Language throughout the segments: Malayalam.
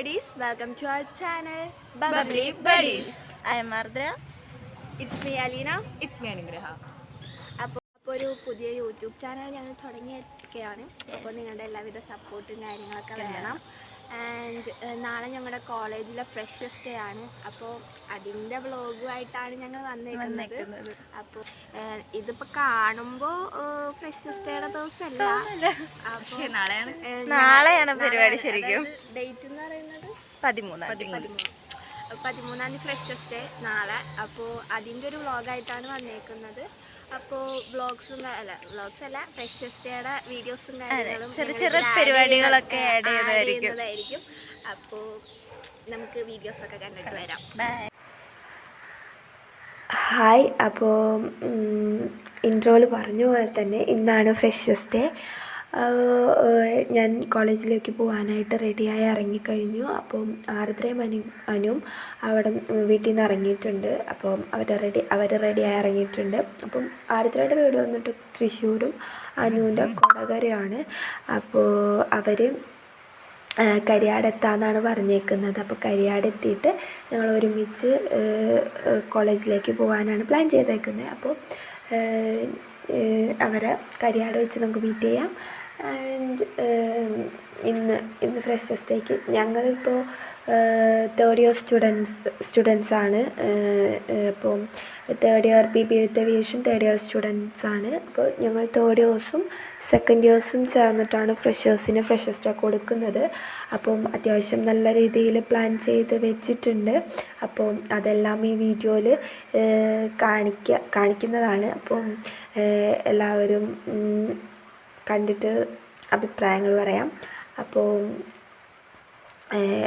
buddies, welcome to our channel Bubbly Buddies. I am Ardra. It's me Alina. It's me Anugraha. അപ്പോൾ അപ്പോൾ ഒരു പുതിയ യൂട്യൂബ് ചാനൽ ഞങ്ങൾ തുടങ്ങിയൊക്കെയാണ് അപ്പോൾ നിങ്ങളുടെ എല്ലാവിധ സപ്പോർട്ടും കാര്യങ്ങളൊക്കെ വേണം ആൻഡ് നാളെ ഞങ്ങളുടെ കോളേജിലെ ഫ്രഷസ് ഡേ ആണ്. അപ്പോൾ അതിന്റെ വ്ളോഗുമായിട്ടാണ് ഞങ്ങൾ വന്നേക്കുന്നത്. അപ്പോൾ ഇതിപ്പോൾ കാണുമ്പോൾ ഫ്രഷസ് ഡേയുടെ ദിവസമല്ല പക്ഷേ നാളെയാണ്. പരിപാടി ശരിക്കും. ഡേറ്റ് എന്ന് പറയുന്നത്? പതിമൂന്ന്. പതിമൂന്നാം. തീയതി ഫ്രഷസ് ഡേ നാളെ. അപ്പോൾ അതിന്റെ ഒരു വ്ളോഗായിട്ടാണ് വന്നേക്കുന്നത്. അപ്പോൾ വ്ളോഗ്സും അല്ല വ്ളോഗ്സ് അല്ല ഫ്രഷസ് ഡേയുടെ വീഡിയോസും കാര്യങ്ങളും ചെറിയ ചെറിയ പരിപാടികളൊക്കെ ആഡ് ചെയ്യുന്നതായിരിക്കും. ചെയ്യുന്നതായിരിക്കും. അപ്പോൾ നമുക്ക് വീഡിയോസൊക്കെ കണ്ടിട്ട് വരാം. ബൈ ഹായ് അപ്പോൾ ഇൻട്രോയിൽ പറഞ്ഞ പോലെ തന്നെ ഇന്നാണ് ഫ്രഷസ് ഡേ ഞാൻ കോളേജിലേക്ക് പോകാനായിട്ട് റെഡിയായി ഇറങ്ങിക്കഴിഞ്ഞു. അപ്പം ആർദ്രയും അനു അനുവും അവിടെ വീട്ടിൽ നിന്ന് ഇറങ്ങിയിട്ടുണ്ട്. അപ്പം അവർ റെഡി അവർ റെഡിയായി ഇറങ്ങിയിട്ടുണ്ട്. അപ്പം ആർദ്രയുടെ വീട് വന്നിട്ട് തൃശ്ശൂരും അനുവിന്റെ കൊടകരയാണ് അപ്പോൾ അവർ കരിയാടെത്താന്നാണ് പറഞ്ഞേക്കുന്നത്. അപ്പോൾ കരിയാടെത്തിയിട്ട് ഞങ്ങൾ ഒരുമിച്ച് കോളേജിലേക്ക് പോകാനാണ് പ്ലാൻ ചെയ്തേക്കുന്നത് അപ്പോൾ അവരെ കരിയാട് വെച്ച് നമുക്ക് മീറ്റ് ചെയ്യാം. ആൻഡ് ഇന്ന് ഇന്ന് ഫ്രഷേഴ്സ് ഡേക്ക് ഞങ്ങളിപ്പോൾ തേർഡ് ഇയർ സ്റ്റുഡൻസ് സ്റ്റുഡൻസ് ആണ്. അപ്പോൾ third year B B with aviation third year students ആണ്. അപ്പോൾ ഞങ്ങൾ തേർഡ് ഇയേഴ്സും സെക്കൻഡ് ഇയേഴ്സും ചേർന്നിട്ടാണ് ഫ്രഷേഴ്സിന് ഫ്രഷേഴ്സ് ഡേ കൊടുക്കുന്നത്. അപ്പം അത്യാവശ്യം നല്ല രീതിയിൽ പ്ലാൻ ചെയ്ത് വെച്ചിട്ടുണ്ട്. അപ്പം അതെല്ലാം ഈ വീഡിയോയിൽ കാണിക്കുക കാണിക്കുന്നതാണ്. അപ്പം എല്ലാവരും കണ്ടിട്ട് അഭിപ്രായങ്ങൾ പറയാം. അപ്പോൾ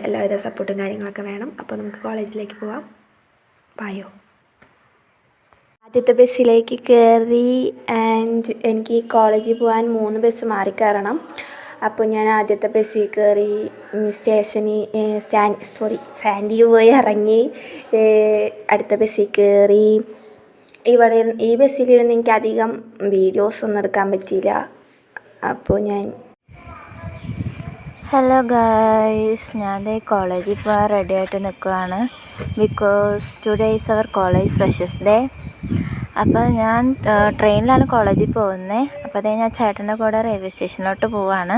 എല്ലാവിധ സപ്പോർട്ടും കാര്യങ്ങളൊക്കെ വേണം. അപ്പോൾ നമുക്ക് കോളേജിലേക്ക് പോവാം. ബായോ. ആദ്യത്തെ ബസ്സിലേക്ക് കയറി ആൻഡ് എനിക്ക് കോളേജിൽ പോകാൻ മൂന്ന് ബസ് മാറി കയറണം അപ്പോൾ ഞാൻ ആദ്യത്തെ ബസ്സിൽ കയറി സ്റ്റേഷനിൽ സ്റ്റാൻഡ് സോറി സ്റ്റാൻഡിൽ പോയി ഇറങ്ങി അടുത്ത ബസ്സിൽ കയറി. ഇവിടെ ഈ ബസ്സിലിരുന്ന് എനിക്ക് അധികം വീഡിയോസ് ഒന്നും എടുക്കാൻ പറ്റിയില്ല. അപ്പോൾ ഞാൻ ഹലോ ഗായ്സ് ഞാൻ കോളേജിൽ പോകാൻ റെഡി ആയിട്ട് നിൽക്കുകയാണ് because today is our college freshers day അപ്പോൾ ഞാൻ ട്രെയിനിലാണ് കോളേജിൽ പോകുന്നത് അപ്പോൾ അതേ ഞാൻ ചേട്ടന്റെ കൂടെ റെയിൽവേ സ്റ്റേഷനിലോട്ട് പോവാണ്.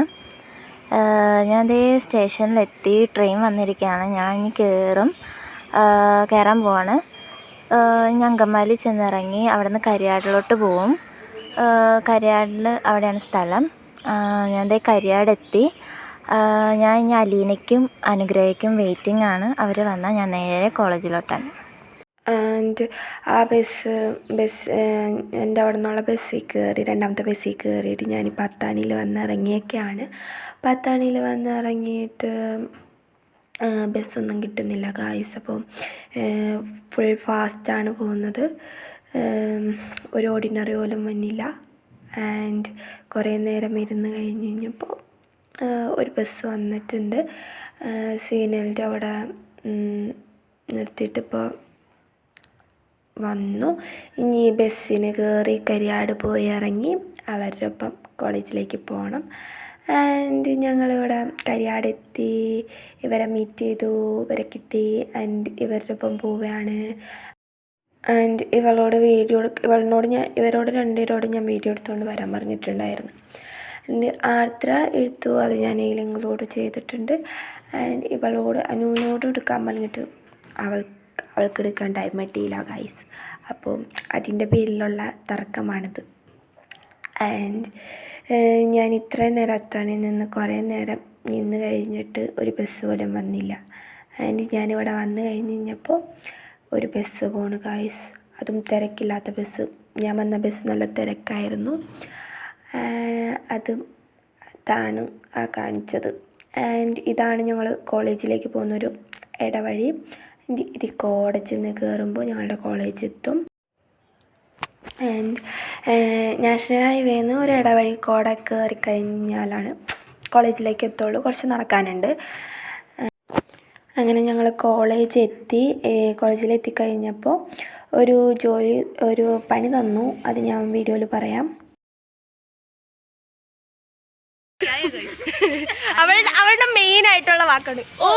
ഞാൻ അതേ സ്റ്റേഷനിലെത്തി ട്രെയിൻ വന്നിരിക്കുകയാണ്. ഞാൻ ഇനി കയറും കയറാൻ പോവാണ്. ഞാൻ അങ്കമാലി ചെന്നിറങ്ങി അവിടെ നിന്ന് കരിയാടിലോട്ട് പോവും. കരിയാടിൽ അവിടെയാണ് സ്ഥലം. ഞാൻ ദേ കരിയാടെത്തി. ഞാൻ ഇനി അലീനയ്ക്കും അനുഗ്രഹയ്ക്കും വെയിറ്റിംഗ് ആണ്. അവർ വന്നാൽ ഞാൻ നേരെ കോളേജിലോട്ടാണ്. ആൻഡ് ആ ബസ് ബസ് എന്റെ അവിടെ നിന്നുള്ള ബസ്സിൽ കയറി രണ്ടാമത്തെ ബസ്സിൽ കയറിയിട്ട് ഞാൻ പത്താണിയിൽ വന്ന് ഇറങ്ങിയൊക്കെയാണ്. പത്താണിയിൽ വന്ന് ഇറങ്ങിയിട്ട് ആ, ബസ്സൊന്നും കിട്ടുന്നില്ല ഗായ്സ് അപ്പോൾ ഫുൾ ഫാസ്റ്റാണ് പോകുന്നത്. ഒരു ഓർഡിനറി പോലും വന്നില്ല. ആൻഡ് കുറേ നേരം ഇരുന്ന് കഴിഞ്ഞ് കഴിഞ്ഞപ്പോൾ ഒരു ബസ് വന്നിട്ടുണ്ട്. സീനലിന്റെ അവിടെ നിർത്തിയിട്ടിപ്പോൾ വന്നു. ഇനി ബസ്സിന് കയറി കരിയാട് പോയി ഇറങ്ങി അവരുടെ ഒപ്പം കോളേജിലേക്ക് പോകണം. ആൻഡ് ഞങ്ങളിവിടെ കരിയാടെത്തി ഇവരെ മീറ്റ് ചെയ്തു ഇവരെ കിട്ടി. ആൻഡ് ഇവരുടെ ഒപ്പം പോവുകയാണ്. ആൻഡ് ഇവളോട് വീഡിയോ എടുക്ക ഇവളിനോട് ഞാൻ ഇവരോട് രണ്ടുപേരോട് ഞാൻ വീഡിയോ എടുത്തുകൊണ്ട് വരാൻ പറഞ്ഞിട്ടുണ്ടായിരുന്നു. ആൻഡ് ആർദ്ര എഴുത്തു അത് ഞാൻ ഏലിങ്ങളോട് ചെയ്തിട്ടുണ്ട്. ആൻഡ് ഇവളോട് അനുവിനോട് എടുക്കാൻ പറഞ്ഞിട്ട് അവൾ അവൾക്ക് എടുക്കാൻ ടൈം കിട്ടിയില്ല ഗൈസ് അപ്പോൾ അതിന്റെ പേരിലുള്ള തർക്കമാണിത്. ആൻഡ് ഞാൻ ഇത്രയും നേരം അത്താണിൽ നിന്ന് കുറേ നേരം നിന്ന് കഴിഞ്ഞിട്ട് ഒരു ബസ് പോലും വന്നില്ല. ആൻഡ് ഞാനിവിടെ വന്നു കഴിഞ്ഞ് കഴിഞ്ഞപ്പോൾ ഒരു ബസ് പോണു ഗായ്സ് അതും തിരക്കില്ലാത്ത ബസ് ഞാൻ വന്ന ബസ് നല്ല തിരക്കായിരുന്നു. അത് അതാണ് ആ കാണിച്ചത്. ആൻഡ് ഇതാണ് ഞങ്ങൾ കോളേജിലേക്ക് പോകുന്നൊരു ഇടവഴി. ഇത് കോടതിൽ നിന്ന് കയറുമ്പോൾ ഞങ്ങളുടെ കോളേജ് എത്തും. ആൻഡ് നാഷണൽ ഹൈവേന്ന് ഒരു ഇടവഴി കോട കയറി കഴിഞ്ഞാലാണ് കോളേജിലേക്ക് എത്തുള്ളൂ. കുറച്ച് നടക്കാനുണ്ട്. അങ്ങനെ ഞങ്ങൾ കോളേജ് എത്തി കോളേജിൽ എത്തിക്കഴിഞ്ഞപ്പോൾ ഒരു ജോലി ഒരു പണി തന്നു. അത് ഞാൻ വീഡിയോയിൽ പറയാം. അവളുടെ അവളുടെ മെയിൻ ആയിട്ടുള്ള വാക്കാണ്. ഓ.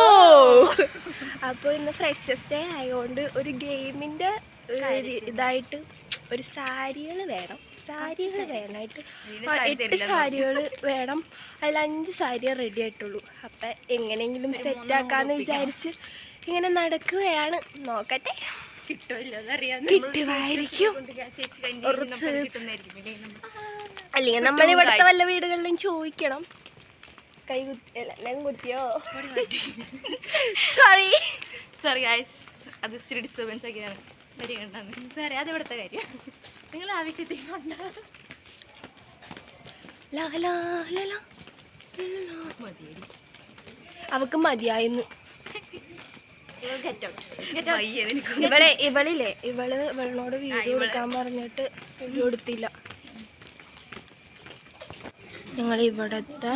അപ്പോൾ ഇന്ന് ഫ്രഷസ് ഡേ ആയതുകൊണ്ട് ഒരു ഗെയിമിന്റെ ഇതായിട്ട് ഒരു സാരികൾ വേണം. സാരികൾ വേണമായിട്ട്. എട്ട് സാരികൾ വേണം. അതിൽ അഞ്ച് സാരി റെഡി ആയിട്ടുള്ളൂ. അപ്പം എങ്ങനെയെങ്കിലും സെറ്റ് ആക്കാന്ന് വിചാരിച്ച് ഇങ്ങനെ നടക്കുകയാണ്. നോക്കട്ടെ. കിട്ടുമായിരിക്കും. അല്ലെങ്കിൽ നമ്മൾ ഇവിടുത്തെ വല്ല വീടുകളിലും ചോദിക്കണം. കൈ കുത്തിയോ? സോറി സോറി ഗൈസ് അത് ഇച്ചിരി ഡിസ്റ്റർബൻസ് ഒക്കെയാണ്. വരികണ്ടെന്ന് സാറേ അത് ഇവിടുത്തെ കാര്യം. നിങ്ങൾ ലാ. അവക്ക് മതിയായിരുന്നു ഇവളെ ഇവളില്ലേ? ഇവൾ ഇവളിനോട് വീട് എടുക്കാൻ പറഞ്ഞിട്ട് വീഡിയോ എടുത്തില്ല. ഞങ്ങൾ ഇവിടത്തെ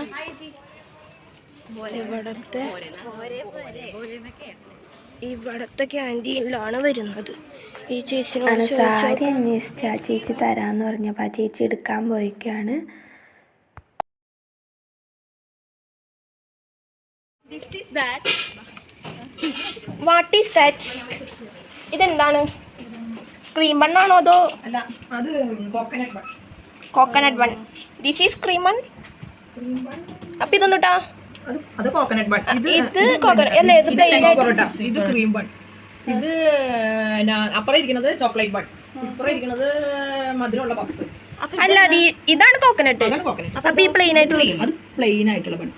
ഇവിടത്തെ ഇവിടത്തെ ക്യാന്റീനിലാണ് വരുന്നത്. ഈ ചേച്ചിനോട് ആണ് സാരി അന്വേഷിച്ച് ആ ചേച്ചി തരാമെന്ന് പറഞ്ഞപ്പോൾ ആ ചേച്ചി എടുക്കാൻ പോയിക്കാണ്. വാട്ട് ഈസ് ദാറ്റ് ഇതെന്താണ്? ക്രീം ബണ്ണാണോ അതോ? അല്ല അത് coconut bun this is cream bun അപ്പൊ ഇതൊന്നുട്ടാ ഇത് അത് കോക്കനട്ട് ബൺ ഇത് കോക്കനട്ട് അല്ലേ അല്ല, ഇത് പ്ലെയിൻ ആയിട്ട് ഇത് ക്രീം ബൺ ഇത് അപ്പുറം ഇരിക്കുന്നത് ചോക്ലേറ്റ് ബൺ ഇപ്പുറം ഇരിക്കുന്നത് മധുരമുള്ള പപ്സ് അല്ല ഇതാണ് കോക്കനട്ട് അപ്പൊ ഈ പ്ലെയിൻ ആയിട്ടുള്ള അത് പ്ലെയിൻ ആയിട്ടുള്ള ബൺ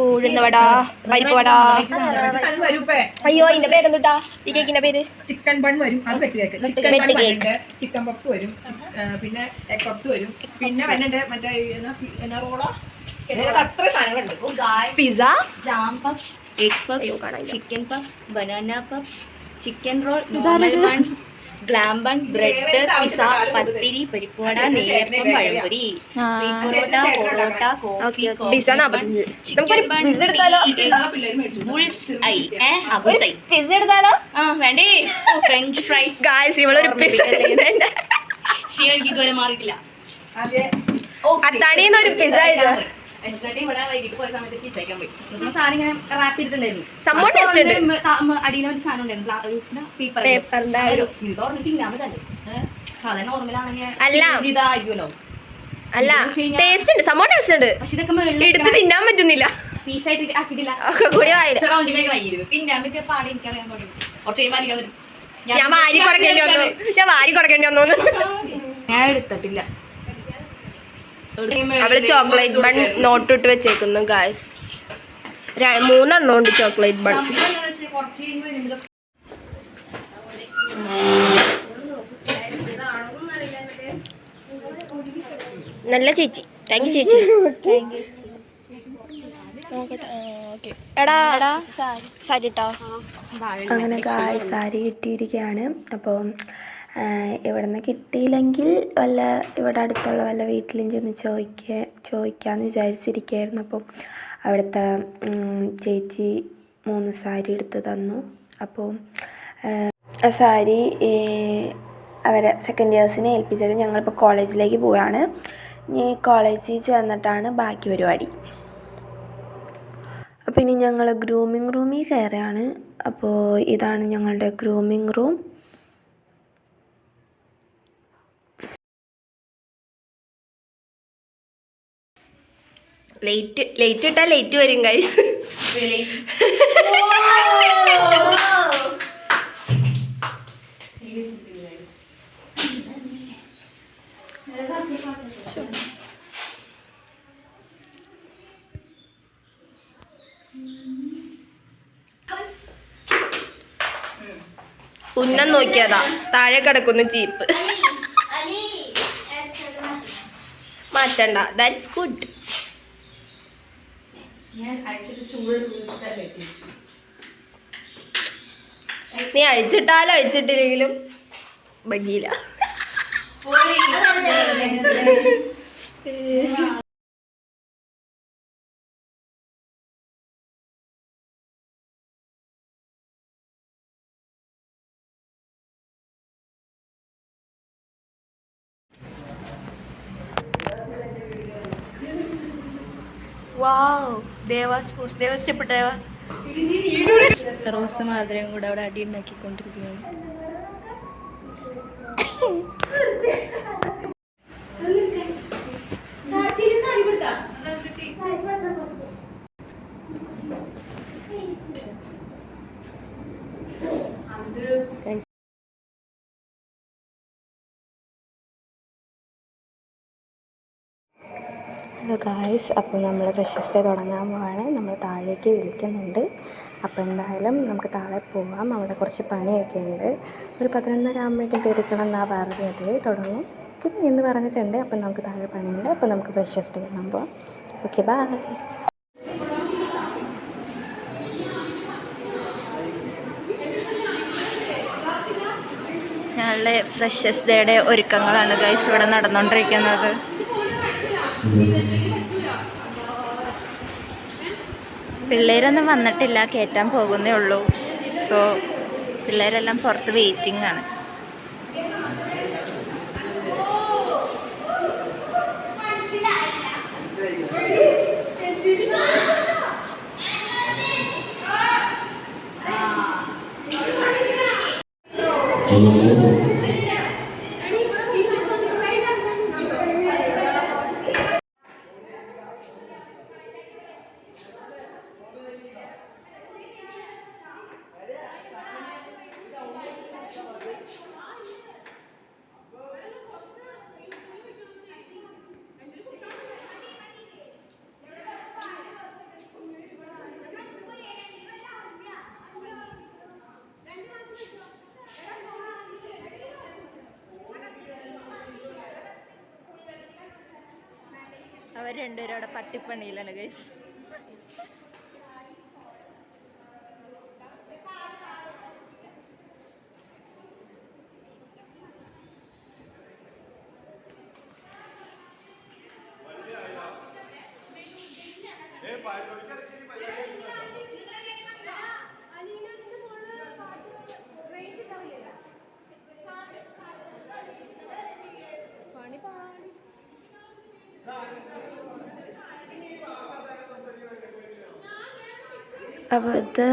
ഉഴുന്നവട പരിപ്പ് വട? അയ്യോ ഇതിന്റെ പേരെന്തുട്ടാ? ഈ കേക്കിന്റെ പേര്? ചിക്കൻ ബൺ വരും. അത് വെട്ട് chicken bun cake. Chicken puffs വരും. പിന്നെ എഗ് പപ്സ് വരും. പിന്നെ വരുന്നുണ്ട് മറ്റേ എന്നാ റോളോ? അത്ര സാധനങ്ങളുണ്ട്. Pizza jam puffs egg puffs chicken puffs banana puffs chicken roll normal bun glam bun bread pizza പത്തിരി പരിപ്പുവട നെയ്യപ്പം പഴംപൊരി sweet parotta parotta coffee bull's eye ഏ ആ ബുൾസ് ഐ. പിസ്സ എടുത്താലോ? ആ വേണ്ടേ? French fries. ഗായ്സ് ഇവളൊരു പിസ്സ ക്ഷീണിക്ക് ഇതുവരെ മാറിയിട്ടില്ല. അത്താണിന്ന് ഒരു ഇത്. എന്നിട്ട് ഇവിടെ വൈകിട്ട് പോയ സമയത്ത് പിസ്സ കഴിക്കാൻ പോയി സാധനം ഇങ്ങനെ റാപ്പ് ചെയ്തിട്ടുണ്ടായിരുന്നു. സംഭവം ടേസ്റ്റ് ഉണ്ട്. അടിയിൽ ഒരു സാധനം ഉണ്ടായിരുന്നു. ഒരു പേപ്പർ പേപ്പറിന്റെ ഒരു ഇത് തുറന്ന് തിന്നാൻ പറ്റണ്ടേ സാധാരണ നോർമലാണെങ്കിൽ അല്ല. ഇതായിരിക്കുമല്ലോ. അല്ല. ടേസ്റ്റ് ഉണ്ട്. സംഭവം ടേസ്റ്റ് ഉണ്ട്. പക്ഷെ ഇതൊക്കെ എടുത്ത് തിന്നാൻ പറ്റുന്നില്ല. പീസായിട്ട് ആക്കിയിട്ടില്ല. തിന്നാൻ പറ്റിയ പാടി എനിക്കറിയാൻ ഞാൻ വാരി കൊടുക്കേണ്ടി വന്നു. ഞാൻ വാരി കൊടുക്കേണ്ടി വന്നു ഞാൻ എടുത്തിട്ടില്ല. അവൾ ചോക്ലേറ്റ് ബൺ നോട്ട് ഇട്ട് വെച്ചേക്കുന്നു ഗായ്സ് മൂന്നെണ്ണം ഉണ്ട് ചോക്ലേറ്റ് ബൺ നല്ല ചേച്ചി. താങ്ക് യു ചേച്ചി. നോക്കട്ടെ ഓക്കെ എടാ സാരി. ഇട്ടോ അങ്ങനെ ഗായ് സാരി കിട്ടിയിരിക്കുകയാണ്. അപ്പോൾ ഇവിടെ നിന്ന് കിട്ടിയില്ലെങ്കിൽ വല്ല ഇവിടെ അടുത്തുള്ള വല്ല വീട്ടിലും ചെന്ന് ചോദിക്കുക ചോദിക്കാമെന്ന് വിചാരിച്ചിരിക്കുകയായിരുന്നു അപ്പോൾ അവിടുത്തെ ചേച്ചി മൂന്ന് സാരി എടുത്ത് തന്നു. അപ്പോൾ ആ സാരി അവരെ സെക്കൻഡ് ഇയേഴ്സിനെ ഏൽപ്പിച്ചിട്ട് ഞങ്ങളിപ്പോൾ കോളേജിലേക്ക് പോവുകയാണ് ഇനി കോളേജിൽ ചേർന്നിട്ടാണ് ബാക്കി പരിപാടി. അപ്പോൾ ഇനി ഞങ്ങൾ ഗ്രൂമിങ് റൂമിൽ കയറുകയാണ്. അപ്പോൾ ഇതാണ് ഞങ്ങളുടെ ഗ്രൂമിങ് റൂം ലേറ്റ് ലേറ്റ് ഇട്ടാൽ ലേറ്റ് വരും ഗൈസ് ഉന്നം നോക്കിയതാ. താഴെ കിടക്കുന്നു ജീപ്പ്. മാറ്റണ്ട. ദാറ്റ്സ് ഗുഡ് നീ അഴിച്ചിട്ടാലും അഴിച്ചിട്ടില്ലെങ്കിലും ഭംഗിയില്ല. വാവ് ദേവാസ് പോസ് ദേവാ സ്റ്റെപ്പ് ദേവ? റോസ് മാതിരിയും കൂടെ അവിടെ അടി ഉണ്ടാക്കിക്കൊണ്ടിരിക്കുകയാണ്. ഹലോ ഗായ്സ് അപ്പോൾ നമ്മൾ പ്രശസ്തി തുടങ്ങാൻ പോവാണ്. നമ്മൾ താഴേക്ക് വിളിക്കുന്നുണ്ട്. അപ്പോൾ എന്തായാലും നമുക്ക് താഴെ പോവാം. അവിടെ കുറച്ച് പണിയൊക്കെ ഉണ്ട്. ഒരു പതിനൊന്നര ആകുമ്പോഴേക്കും തീർക്കണം എന്നാണ് പറഞ്ഞത്. തുടങ്ങും. എന്ന് പറഞ്ഞിട്ടുണ്ട്. അപ്പം നമുക്ക് താഴെ പണിയുണ്ട്. അപ്പോൾ നമുക്ക് പ്രശസ്തി കാണാൻ പോവാം. ഓക്കെ ബൈ ഞങ്ങളുടെ ഫ്രഷേഴ്സ് ഡേയുടെ ഒരുക്കങ്ങളാണ് ഗൈസ് ഇവിടെ നടന്നുകൊണ്ടിരിക്കുന്നത്. പിള്ളേരൊന്നും വന്നിട്ടില്ല കയറ്റാൻ പോകുന്നേ ഉള്ളൂ. സോ പിള്ളേരെല്ലാം പുറത്ത് വെയിറ്റിംഗ് ആണ്. അവർ രണ്ടുപേരും അവിടെ പട്ടിപ്പണിയിലാണ് ഗൈസ് അപ്പോൾ ഇത്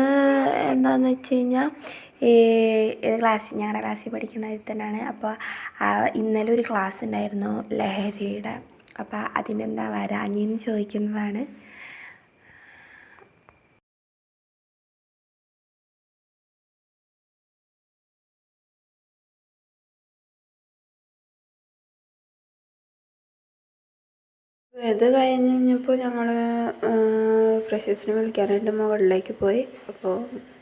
എന്താണെന്ന് വെച്ച് കഴിഞ്ഞാൽ ഈ ക്ലാസ്സിൽ ഞങ്ങളുടെ ക്ലാസ്സിൽ പഠിക്കുന്നതിൽ തന്നെയാണ്. അപ്പോൾ ഇന്നലെ ഒരു ക്ലാസ് ഉണ്ടായിരുന്നു ലഹരിയുടെ. അപ്പോൾ അതിനെന്താ വരാഞ്ഞെന്ന് ചോദിക്കുന്നതാണ്. ഇത് കഴിഞ്ഞ് കഴിഞ്ഞപ്പോൾ ഞങ്ങൾ പ്രശസ്തനെ വിളിക്കാനായിട്ട് മുകളിലേക്ക് പോയി. അപ്പോൾ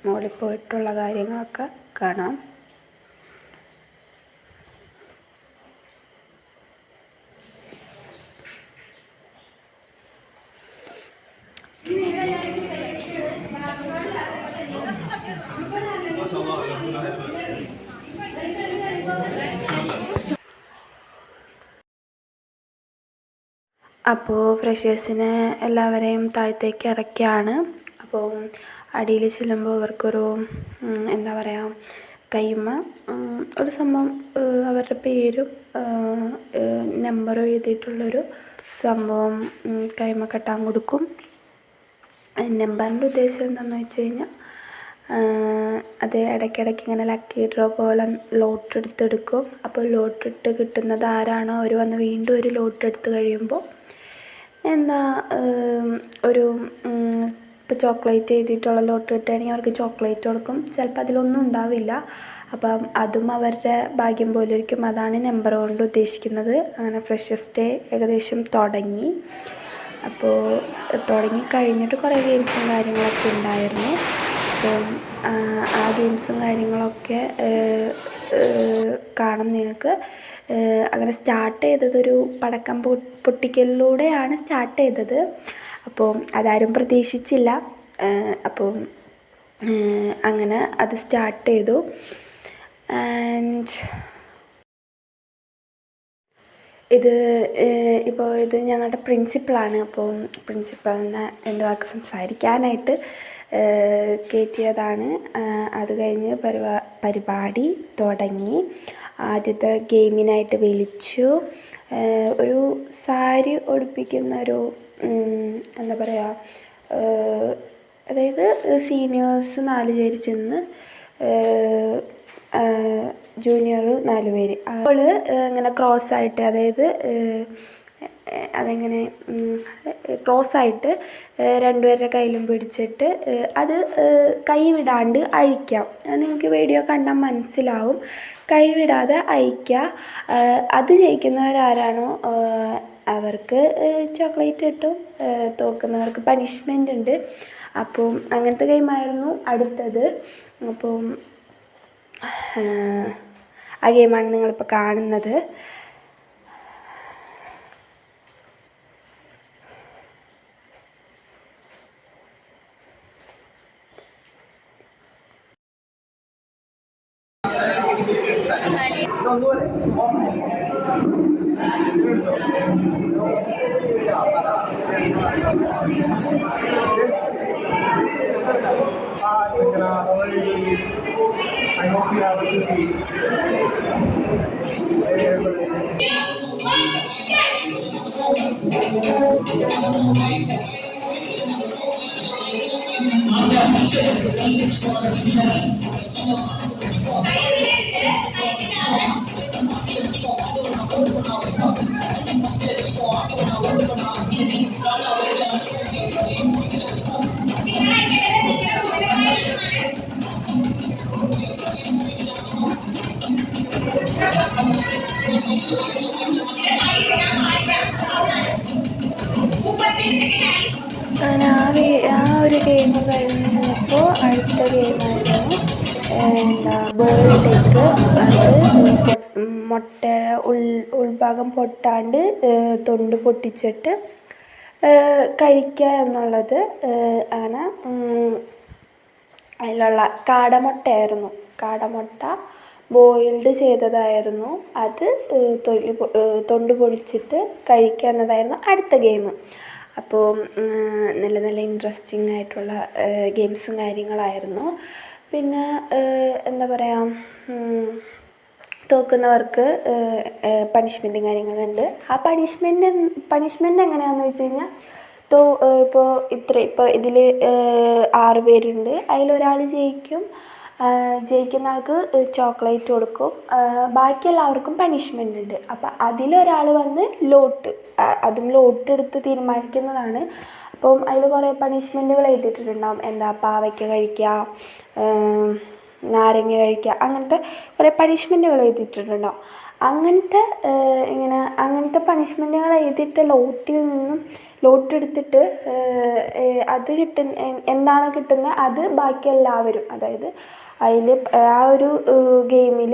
മുകളിൽ പോയിട്ടുള്ള കാര്യങ്ങളൊക്കെ കാണാം. അപ്പോൾ ഫ്രഷേഴ്സിനെ എല്ലാവരെയും താഴത്തേക്ക് ഇറക്കിയാണ്. അപ്പോൾ അടിയിൽ ചെല്ലുമ്പോൾ അവർക്കൊരു എന്താ പറയുക കൈമ ഒരു സംഭവം അവരുടെ പേരും നമ്പറും എഴുതിയിട്ടുള്ളൊരു സംഭവം കൈമ കെട്ടാൻ കൊടുക്കും. നമ്പറിന്റെ ഉദ്ദേശം എന്താണെന്ന് വെച്ച് കഴിഞ്ഞാൽ അത് ഇടയ്ക്കിടയ്ക്ക് ഇങ്ങനെ ലക്കി ഡ്രോ പോലെ ലോട്ട് എടുത്തെടുക്കും. അപ്പോൾ ലോട്ട് ഇട്ട് കിട്ടുന്നത് ആരാണോ? അവർ വന്ന് വീണ്ടും ഒരു ലോട്ട് എടുത്ത് കഴിയുമ്പോൾ എന്താ ഒരു ഇപ്പോൾ ചോക്ലേറ്റ് എഴുതിയിട്ടുള്ള ലോട്ട് കിട്ടുകയാണെങ്കിൽ അവർക്ക് ചോക്ലേറ്റ് കൊടുക്കും. ചിലപ്പോൾ അതിലൊന്നും ഉണ്ടാവില്ല. അപ്പം അതും അവരുടെ ഭാഗ്യം പോലെ ഇരിക്കും അതാണ് നമ്പർ കൊണ്ട് ഉദ്ദേശിക്കുന്നത്. അങ്ങനെ ഫ്രഷസ് ഡേ ഏകദേശം തുടങ്ങി. അപ്പോൾ തുടങ്ങി കഴിഞ്ഞിട്ട് കുറേ ഗെയിംസും കാര്യങ്ങളൊക്കെ ഉണ്ടായിരുന്നു. അപ്പം ആ, ഗെയിംസും കാര്യങ്ങളൊക്കെ കാണാം നിങ്ങൾക്ക്. അങ്ങനെ സ്റ്റാർട്ട് ചെയ്തതൊരു പടക്കം പൊട്ടിക്കലിലൂടെയാണ് സ്റ്റാർട്ട് ചെയ്തത്. അപ്പോൾ അതാരും പ്രതീക്ഷിച്ചില്ല. അപ്പോൾ അങ്ങനെ അത് സ്റ്റാർട്ട് ചെയ്തു. ആൻഡ് ഇത് ഇപ്പോൾ ഇത് ഞങ്ങളുടെ പ്രിൻസിപ്പളാണ് അപ്പോൾ പ്രിൻസിപ്പളിനെ രണ്ട് വാക്ക് സംസാരിക്കാനായിട്ട് കയറ്റിയതാണ് അത് കഴിഞ്ഞ് പരിപാ പരിപാടി തുടങ്ങി. ആദ്യത്തെ ഗെയിമിനായിട്ട് വിളിച്ചു. ഒരു സാരി ഉടുപ്പിക്കുന്ന ഒരു എന്താ പറയുക അതായത് സീനിയേഴ്സ് നാല് പേര് ചെന്ന് ജൂനിയർ നാല് പേര്. അപ്പോൾ ഇങ്ങനെ ക്രോസ് ആയിട്ട് അതായത് അതെങ്ങനെ ക്രോസ് ആയിട്ട് ഏഹ്, രണ്ടുപേരുടെ കയ്യിലും പിടിച്ചിട്ട് അത് കൈവിടാണ്ട് അഴിക്കാം. അത് നിങ്ങൾക്ക് വീഡിയോ കണ്ടാൽ മനസ്സിലാവും. കൈ വിടാതെ അഴിക്കുക അത് ജയിക്കുന്നവരാരാണോ? അവർക്ക് ചോക്ലേറ്റ് കിട്ടും. തോക്കുന്നവർക്ക് പണിഷ്മെന്റ് ഉണ്ട്. അപ്പോൾ അങ്ങനത്തെ ഗെയിമായിരുന്നു അടുത്തത്. അപ്പം ഏഹ്, ആ ഗെയിമാണ് നിങ്ങളിപ്പോൾ കാണുന്നത്. അങ്ങനെ ആ ഒരു ഗെയിം കഴിഞ്ഞ് കഴിഞ്ഞപ്പോൾ അടുത്ത എന്താ എഗ് അത് മുട്ട ഉൾ ഉൾഭാഗം പൊട്ടാണ്ട് തൊണ്ട് പൊട്ടിച്ചിട്ട് കഴിക്കുക എന്നുള്ളത് ആണ് അതിലുള്ള കാടമുട്ടയായിരുന്നു. കാടമുട്ട ബോയിൽഡ് ചെയ്തതായിരുന്നു. അത് തൊലി തൊണ്ട് പൊളിച്ചിട്ട് കഴിക്കുക എന്നതായിരുന്നു അടുത്ത ഗെയിം. അപ്പോൾ നല്ല നല്ല ഇൻട്രസ്റ്റിംഗ് ആയിട്ടുള്ള ഗെയിംസും കാര്യങ്ങളായിരുന്നു. പിന്നെ എന്താ പറയുക തോൽക്കുന്നവർക്ക് പണിഷ്മെന്റും കാര്യങ്ങളുണ്ട്. ആ പണിഷ്മെന്റ് പണിഷ്മെന്റ് എങ്ങനെയാണെന്ന് വെച്ച് കഴിഞ്ഞാൽ തോ ഇപ്പോൾ ഇത്ര ഇപ്പോൾ ഇതിൽ ആറ് പേരുണ്ട്. അതിലൊരാൾ ജയിക്കും. ജയിക്കുന്ന ആൾക്ക് ചോക്ലേറ്റ് കൊടുക്കും. ബാക്കി എല്ലാവർക്കും പണിഷ്മെന്റ് ഉണ്ട്. അപ്പം അതിലൊരാൾ വന്ന് ലോട്ട് അതും ലോട്ട് എടുത്ത് തീരുമാനിക്കുന്നതാണ് അപ്പം അതിൽ കുറേ പണിഷ്മെന്റുകൾ എഴുതിയിട്ടുണ്ടാവും. എന്താ പാവയ്ക്ക കഴിക്കുക നാരങ്ങ കഴിക്കുക അങ്ങനത്തെ കുറേ പണിഷ്മെന്റുകൾ എഴുതിയിട്ടുണ്ടാവും. അങ്ങനത്തെ ഇങ്ങനെ അങ്ങനത്തെ പണിഷ്മെന്റുകൾ എഴുതിയിട്ട് ലോട്ടിൽ നിന്നും ലോട്ട് എടുത്തിട്ട് അത് കിട്ടുന്ന എന്താണ് കിട്ടുന്നത് അത് ബാക്കി എല്ലാവരും അതായത് അതിൽ ആ ഒരു ഗെയിമിൽ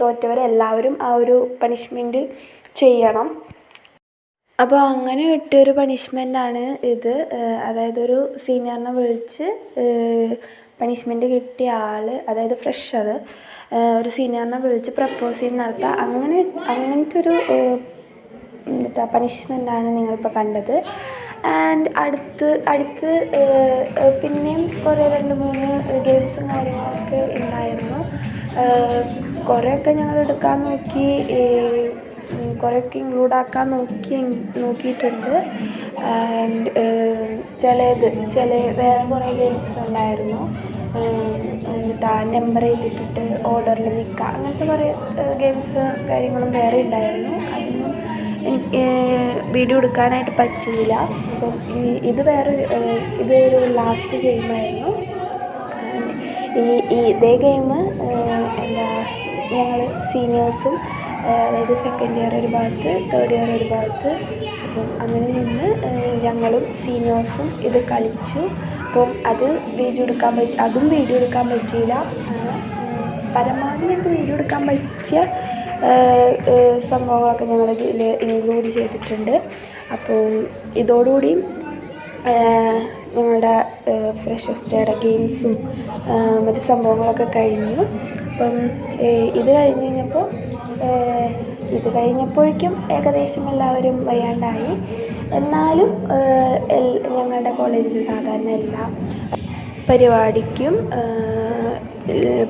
തോറ്റവരെല്ലാവരും ആ ഒരു പണിഷ്മെന്റ് ചെയ്യണം. അപ്പോൾ അങ്ങനെ കിട്ടിയൊരു പണിഷ്മെന്റാണ് ഇത്. അതായത് ഒരു സീനിയറിനെ വിളിച്ച് പണിഷ്മെന്റ് കിട്ടിയ ആൾ അതായത് ഫ്രഷർ ഒരു സീനിയറിനെ വിളിച്ച് പ്രപ്പോസ് ചെയ്ത് നടത്തുക അങ്ങനെ അങ്ങനത്തെ ഒരു എന്താ പണിഷ്മെന്റാണ് നിങ്ങളിപ്പോൾ കണ്ടത്. ആൻഡ് അടുത്ത് അടുത്ത് പിന്നെയും കുറേ രണ്ട് മൂന്ന് ഗെയിംസും കാര്യങ്ങളൊക്കെ ഉണ്ടായിരുന്നു. കുറേയൊക്കെ ഞങ്ങൾ എടുക്കാൻ നോക്കി. കുറേയൊക്കെ ഇൻക്ലൂഡ് ആക്കാൻ നോക്കി നോക്കിയിട്ടുണ്ട്. ചിലത് ചില വേറെ കുറേ ഗെയിംസ് ഉണ്ടായിരുന്നു. എന്നിട്ട് ആ നമ്പർ ചെയ്തിട്ടിട്ട് ഓർഡറിൽ നിൽക്കുക അങ്ങനത്തെ കുറേ ഗെയിംസ് കാര്യങ്ങളും വേറെ ഉണ്ടായിരുന്നു അതൊന്നും എനിക്ക് വീഡിയോ എടുക്കാനായിട്ട് പറ്റിയില്ല. അപ്പം ഇത് വേറൊരു ഒരു ലാസ്റ്റ് ഗെയിമായിരുന്നു ഈ ഇതേ ഗെയിം എന്താ ഞങ്ങൾ സീനിയേഴ്സും അതായത് സെക്കൻഡ് ഇയർ ഒരു ഭാഗത്ത് തേർഡ് ഇയർ ഒരു ഭാഗത്ത്. അപ്പം അങ്ങനെ നിന്ന് ഞങ്ങളും സീനിയേഴ്സും ഇത് കളിച്ചു. അപ്പം അത് വീഡിയോ എടുക്കാൻ പറ്റി അതും വീഡിയോ എടുക്കാൻ പറ്റിയില്ല. അങ്ങനെ പരമാവധി ഞങ്ങൾക്ക് വീഡിയോ എടുക്കാൻ പറ്റിയ സംഭവങ്ങളൊക്കെ ഞങ്ങൾ ഇതിൽ ഇൻക്ലൂഡ് ചെയ്തിട്ടുണ്ട്. അപ്പോൾ ഇതോടുകൂടി ഞങ്ങളുടെ ഫ്രഷസ് ഡേയുടെ ഗെയിംസും മറ്റു സംഭവങ്ങളൊക്കെ കഴിഞ്ഞു. അപ്പം ഇത് കഴിഞ്ഞ് കഴിഞ്ഞപ്പോൾ ഇത് കഴിഞ്ഞപ്പോഴേക്കും ഏകദേശം എല്ലാവരും വയ്യാണ്ടായി. എന്നാലും ഞങ്ങളുടെ കോളേജിൽ സാധാരണ എല്ലാ പരിപാടിക്കും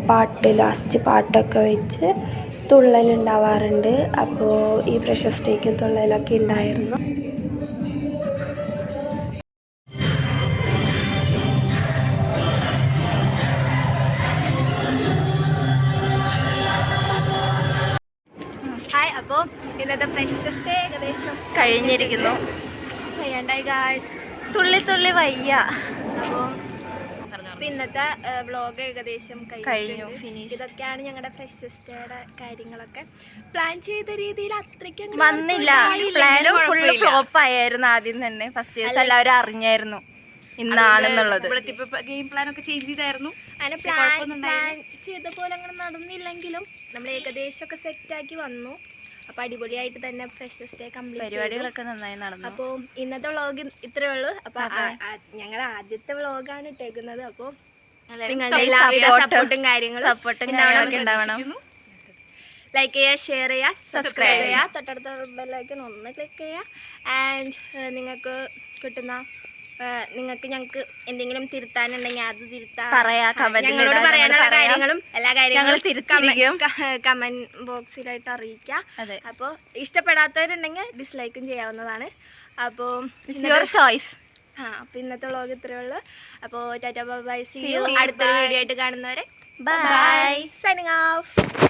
പാട്ട് ലാസ്റ്റ് പാട്ടൊക്കെ വെച്ച് തുള്ളലുണ്ടാവാറുണ്ട്. അപ്പോൾ ഈ ഫ്രഷസ് ഡേക്കും തുള്ളലൊക്കെ ഉണ്ടായിരുന്നു. കഴിഞ്ഞിരിക്കുന്നു. വയ്യാണ്ടായി ഗായ്സ് തുള്ളി തുള്ളി വയ്യ. ഇന്നത്തെ വ്ളോഗ് ഏകദേശം കഴിഞ്ഞു, ഫിനിഷ്. ഇതൊക്കെയാണ് ഞങ്ങളുടെ ഫ്രഷസ് ഡേയുടെ കാര്യങ്ങളൊക്കെ. പ്ലാൻ ചെയ്ത രീതിയിൽ അത്രയ്ക്ക് വന്നില്ല. പ്ലാനും ഫുൾ. ഫ്ലോപ്പ് ആയിരുന്നു ആദ്യം തന്നെ. ഫസ്റ്റ് ദിവസം എല്ലാവരും അറിഞ്ഞായിരുന്നു ഇന്നാണെന്നുള്ളത് ഗെയിം പ്ലാൻ ഒക്കെ ചേഞ്ച് ചെയ്തായിരുന്നു. അങ്ങനെ പ്ലാൻ പ്ലാൻ ചെയ്ത പോലെ അങ്ങനെ നടന്നില്ലെങ്കിലും നമ്മൾ ഏകദേശമൊക്കെ സെറ്റാക്കി വന്നു. അപ്പോൾ അടിപൊളിയായിട്ട് തന്നെ ഫ്രഷസ് ഡേ കംപ്ലീറ്റ് പരിപാടികളൊക്കെ നന്നായി നടന്നു. അപ്പോൾ ഇന്നത്തെ വ്ളോഗ് ഇത്രേ ഉള്ളൂ. അപ്പോൾ ഞങ്ങൾ ആദ്യത്തെ വ്ളോഗാണ് ഇട്ടേക്കുന്നത്. അപ്പോൾ സപ്പോർട്ടും കാര്യങ്ങളും സപ്പോർട്ടും കാര്യങ്ങളൊക്കെ ഉണ്ടാവണം. ലൈക്ക് ചെയ്യുക ഷെയർ ചെയ്യുക സബ്സ്ക്രൈബ് ചെയ്യുക തൊട്ടടുത്ത ബെല്ലൈക്കൻ ഒന്ന് ക്ലിക്ക് ചെയ്യുക ആൻഡ് നിങ്ങൾക്ക് കിട്ടുന്ന നിങ്ങൾക്ക് ഞങ്ങൾക്ക് എന്തെങ്കിലും തിരുത്താനുണ്ടെങ്കിൽ അത് തിരുത്താം. പറയാ, ഞങ്ങളോട് പറയാനുള്ള കാര്യങ്ങളും എല്ലാ കാര്യങ്ങളും. കമന്റ് ബോക്സിലായിട്ട് അറിയിക്കാം. അപ്പോൾ ഇഷ്ടപ്പെടാത്തവരുണ്ടെങ്കിൽ ഡിസ്ലൈക്കും ചെയ്യാവുന്നതാണ്. അപ്പോൾ യുവർ ചോയ്സ് ആ അപ്പോൾ ഇന്നത്തെ വ്ളോഗ് ഇത്രയേ ഉള്ളൂ. അപ്പോൾ ടാറ്റാ ബൈ സി യു. അടുത്തൊരു വീഡിയോ ആയിട്ട് കാണുന്നവരെ. Bye signing off